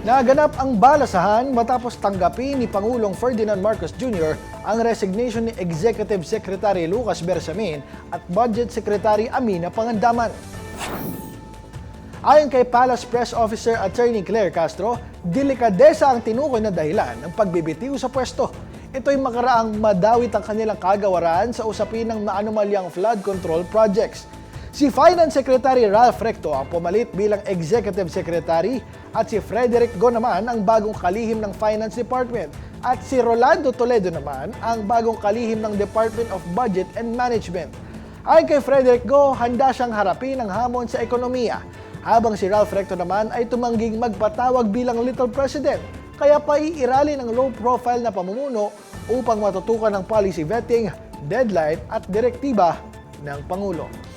Naganap ang balasahan matapos tanggapin ni Pangulong Ferdinand Marcos Jr. ang resignation ni Executive Secretary Lucas Bersamin at Budget Secretary Amina Pangandaman. Ayon kay Palace Press Officer Attorney Claire Castro, delikadesa ang tinukoy na dahilan ng pagbibitiw sa pwesto. Ito'y makaraang madawit ang kanilang kagawaran sa usapin ng maanumalyang flood control projects. Si Finance Secretary Ralph Recto ang pumalit bilang Executive Secretary at si Frederick Go naman ang bagong kalihim ng Finance Department at si Rolando Toledo naman ang bagong kalihim ng Department of Budget and Management. Ayon kay Frederick Go, handa siyang harapin ang hamon sa ekonomiya habang si Ralph Recto naman ay tumangging magpatawag bilang Little President kaya paiirali ng low profile na pamumuno upang matutukan ng policy vetting, deadline at direktiba ng Pangulo.